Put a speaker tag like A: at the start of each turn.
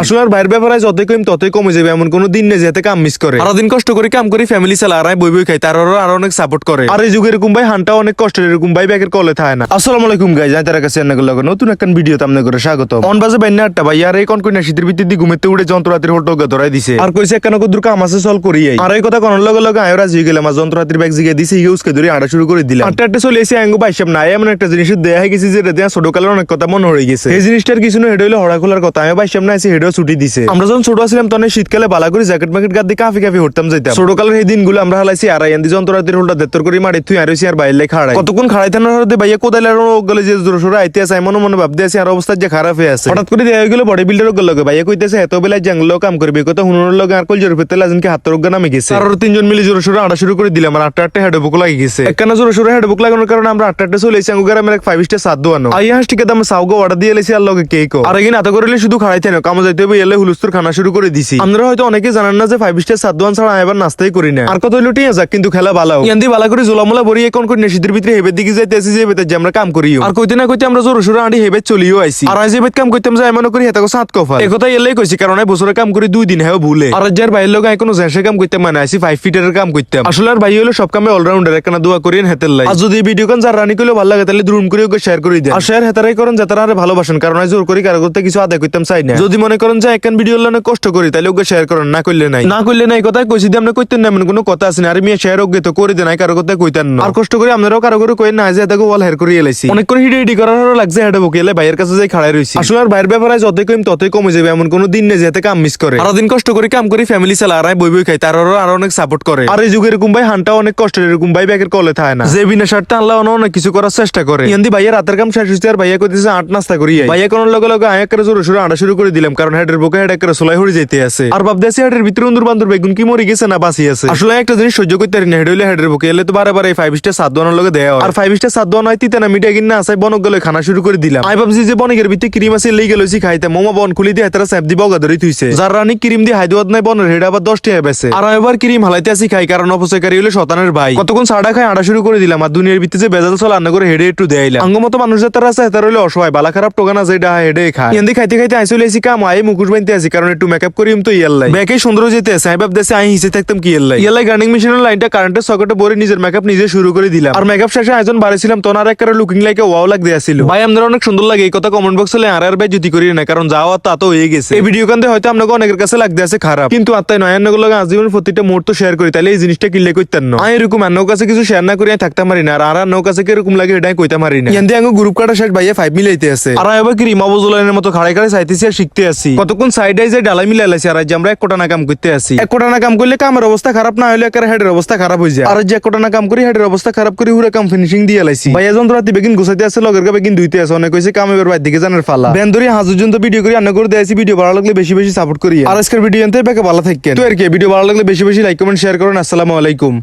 A: আসলে আর বাইরের ব্যাপারে যতই কম ততই কমে যাবে। এমন কোনো দিন নেই যেতে কাম মিস করে। সারাদিন কষ্ট করে কাম করি ফ্যামিলি চালা আর বই বই খাই তার আরও অনেক সাপোর্ট করে। আর এই যুগের এরকম ভাই হানটা অনেক কষ্টের। এরকম ভাই ব্যাগের কলে থাকে না। আসসালামু আলাইকুম গাইজ আমি তার কাছে এনে করলাম নতুন একটা ভিডিও তামনে করে স্বাগত অন বাজে বাইনা আটটা ভাই। আর এই কোন কোন শীতের ভিত্তি ঘুমেতে উড়ে যন্ত্রপাতির হোল্টো ধরাই দিছে। আর কইছে কেন কদ্দুর কাম আছে সল করি আর এই কথা কোন লগে লগে আয়রা জি গেলাম আর যন্ত্রপাতির ব্যাগ জিগে দিছে ইউজকে ধরে আড়া শুরু করে দিলাম। আটটা আটটা চলে এসে আঙ্গু বাইসাব না। এমন একটা জিনিস দেয়া হয়ে গেছে যে দেয়া ছোট কালের অনেক কথা মনে হয়ে গেছে। এই জিনিসটার কিছু না হেড হইল হড়া খোলার কথা। আমি বাইসাব না এসে হেডও ছুটি দিছে। আমরা যখন ছোট ছিলাম তখন শীতকালে বালা করে জ্যাকেট ম্যাকেট গাদ দিয়ে কাফি কাফি হরতাম যাইতাম। ছোট কালের এই দিনগুলো আমরা হালাইছি আর আইন্দি যন্ত্রপাতির হোল্টা দেত্তর করে মারি তুই আর আর বাইরে খাড়াই কতক্ষণ খাড়াই থানার হতে ভাইয়া কোদাল আর গলে যে জোর সোরা আইতে আছে মনে মনে ভাবতে আছে আর অবস্থা যে খারাপ হয়ে আছে। হঠাৎ করে দেয়া হয়ে গেল বডি বিল্ডার গেল ভাইয়া কইতেছে এত বেলায় জাংলো কাম করবে কত হুনুর লগে আর কল জোর পেতে লাজনকে হাত রোগ নামে গেছে? আর তিনজন মিলে জোর সোরা আড়া শুরু করে দিলাম আর আটটা আটটা হেড বুক লাগে গেছে। একখানা জোর সোরা হেড বুক লাগানোর কারণে আমরা আটটা আটটা চলে এসে আঙ্গুগার আমার এক ফাইভ স্টার সাত দোয়ানো। আইয়া হাস দাম সাউগো অর্ডার দিয়ে এলেছি আর লগে কেক আর এগিন এত করলে শুধু খাড়াই থাকো কামো যাইতে হবে এলে খানা শুরু করে দিছি। আমরা হয়তো অনেকে জানেন না যে ফাইভ স্টার ছাড়া এবার নাস্তাই করি না। আর কত যাক, কিন্তু খেলা ভালো ইয়ান্দি ভালো করে জোলামোলা বড়ি এখন করে ভিতরে দিকে যে হেবেতে আমরা কাম করিও। আর কইতে না কইতে আমরা জোর সোরা আঁটি হেবে চলিও আর আজ হেবেত কাম করতাম এমন করি সাত কফা এ কথা এলেই কইছি, কারণ বছরে কাম করি দুই দিন ভুলে। আর যার বাইরের লোক কোনো জ্যাসে কাম করতে মানে ফাইভ ফিটের কাম করতাম। আসলে আর ভাই হলো সব কামে অলরাউন্ডার একখানা দোয়া করিয়েন হেতের লাই। আর যদি ভিডিও কান যার রানি করলে ভালো লাগে, তাহলে দ্রুম করে ওকে শেয়ার করে দেন। আর শেয়ার হেতারাই করেন যাতারা আরে ভালোবাসেন, কারণ জোর করি কারও করতে কিছু আদায় করতাম চাই না। যদি মনে করেন যে একখান ভিডিও লানে কষ্ট করি তাহলে ওকে শেয়ার করেন না করলে নাই। না করলে নাই কথা কইছি দিয়ে আপনি কইতেন না এমন কোনো কথা আছে না। আর আমি শেয়ার ওকে তো করে দেন কারও কথা কইতেন না। আর কষ্ট করে আপনারাও কারও করে কই না যে এটাকে ওয়াল হেয়ার করে এলাইছি অনেক করে হিডি হিডি করার হলো লাগছে হেডে বকে এলে ভাইয়ের কাছে যাই খাড়াই রইছি। আসলে আর বাইরের ব্যাপারে যতই কম ততই কমে যাবে এমন কোনো দিন নেই যেতে কাম মিস করে। সারাদিন কষ্ট করে কাম করি ফ্যামিলি চালা আর বই বই খাই তার আরও অনেক সাপোর্ট করে। আর এই যুগের এরকম ভাই হানটা অনেক কষ্টের এরকম ভাই ব্যাগের কলে থাকে না। যে বিনা স্বার্থে আল্লাহ অনেক কিছু করার চেষ্টা করে। ইয়ান্দি ভাইয়া রাতের কাম শেষ হচ্ছে আর ভাইয়া কইতেছে আট নাস্তা করি। ভাইয়া কোন লগে লগে আয়া করে জোরে সোরে আড়া শুরু করে দিলাম কারণ হেডের বুকে হেড করে সোলাই হয়ে যেতে আছে। আর ভাব দেশে হেডের ভিতরে অন্দুর বান্দুর বেগুন কি মরে গেছে না বাঁচি আছে? আসলে একটা জিনিস সহ্য করতে পারি না হেড হইলে হেডের বুকে এলে তো বারে বারে ফাইভ স্টার সাত দোয়ানোর লগে দেওয়া আর ফাইভ স্টার সাত দোয়ানো হয় তিতে না মিটাই কিনা আসাই বনক গেলে খানা শুরু করে দিলাম। আমি ভাবছি যে বনকের ভিতরে ক্রিম আছে, লেগে গেলছি খাইতে। মোমা বন খুলি দিয়ে তারা স্যাপ দিব গা ধরে থুইছে। যার রানী ক্রিম দিয়ে হাইদুয়াদ নাই, বনের হেড আবার দশটি বেছে। আর এবার ক্রিম হালাইতে আসি খাই, কারণ অপচয়কারী হলে শতানের ভাই। কতক্ষণ সাড়া খাই, আড়া শুরু করে দিলাম, আর দুনিয়ার ভিত্তিতে যে বেজাল চল রান্না করে হেডে একটু দেয়াইলাম আঙ্গমতো মানুষের তারা আছে, তারা হলো অসহায় বালা খারাপ টোকানা যেটা হেডে খায়। এন্দি খাইতে খাইতে আইসলে এসি কাম আই মুকুশ বানতে আসি কারণ একটু মেকআপ করিম তো ইয়াল্লাই ব্যাকে সুন্দর যেতে আছে আমি ভাবতেছি আমি হিসে থাকতাম কি ইয়াল্লাই ইয়াল্লাই গার্নিং মেশিনের লাইনটা কারেন্টের সকেটে পরে নিজের মেকআপ নিজে শুরু করে দিলাম। আর মেকআপ শেষে আয়োজন বাড়াইছিলাম তো আর একটা লুকিং লাইকে ওয়াও লাগ দিয়েছিল ভাই আমাদের অনেক সুন্দর লাগে এই কথা কমেন্ট বক্সে আর আর ভাই জুতি করি না কারণ যাওয়া তা তো হয়ে গেছে। এই ভিডিও কান্দে হয়তো আপনাকে অনেকের কাছে লাগতে আছে খারাপ। কিন্তু অন্য লগে আজীবন প্রতিটা মুহূর্ত শেয়ার করি তাহলে এই জিনিসটা কিনলে কইতেন না। আমি এরকম অন্য কাছে কিছু শেয়ার না করি থাকতে পারি না আর আর অন্য কাছে কীরকম লাগে এটাই কইতে পারি না। গ্রুপ কাটা শেষ ভাইয়া ফাইভ মিলাইতে আছে। আর এবার কি রিমা বজলানের মতো খাড়াই খাড়াই চাইতেছি আর শিখতে আসি কতক্ষণ সাইড যে ডালাই মিলাই লাইছি আর আমরা এক কোটা না কাম করতে আসি এক কোটা না কাম করলে কামের অবস্থা খারাপ না হলে একের হেডের অবস্থা খারাপ হয়ে যায়। আর যে এক কোটা না কাম করি হেডের অবস্থা খারাপ করে হুরে কাম ফিনিশিং দিয়ে লাইছি। ভাইয়া যন্ত্র রাতি বেগিন গুছাইতে আছে লগের কা বেগিন দুইতে আছে অনেক কইছে কাম এবার বাইর দিকে জানার ফালা বেন ধরি হাজুর জন্য ভিডিও করি আন্ন করে দেয়াছি ভিডিও ভালো লাগলে বেশি বেশি সাপোর্ট করি। আর আজকের ভিডিও এনতে বেকে ভালো থাকেন তো আর কি ভিডিও ভালো লাগলে বেশি বেশি লাইক কমেন্ট শেয়ার করুন আসসালামু আলাইকুম।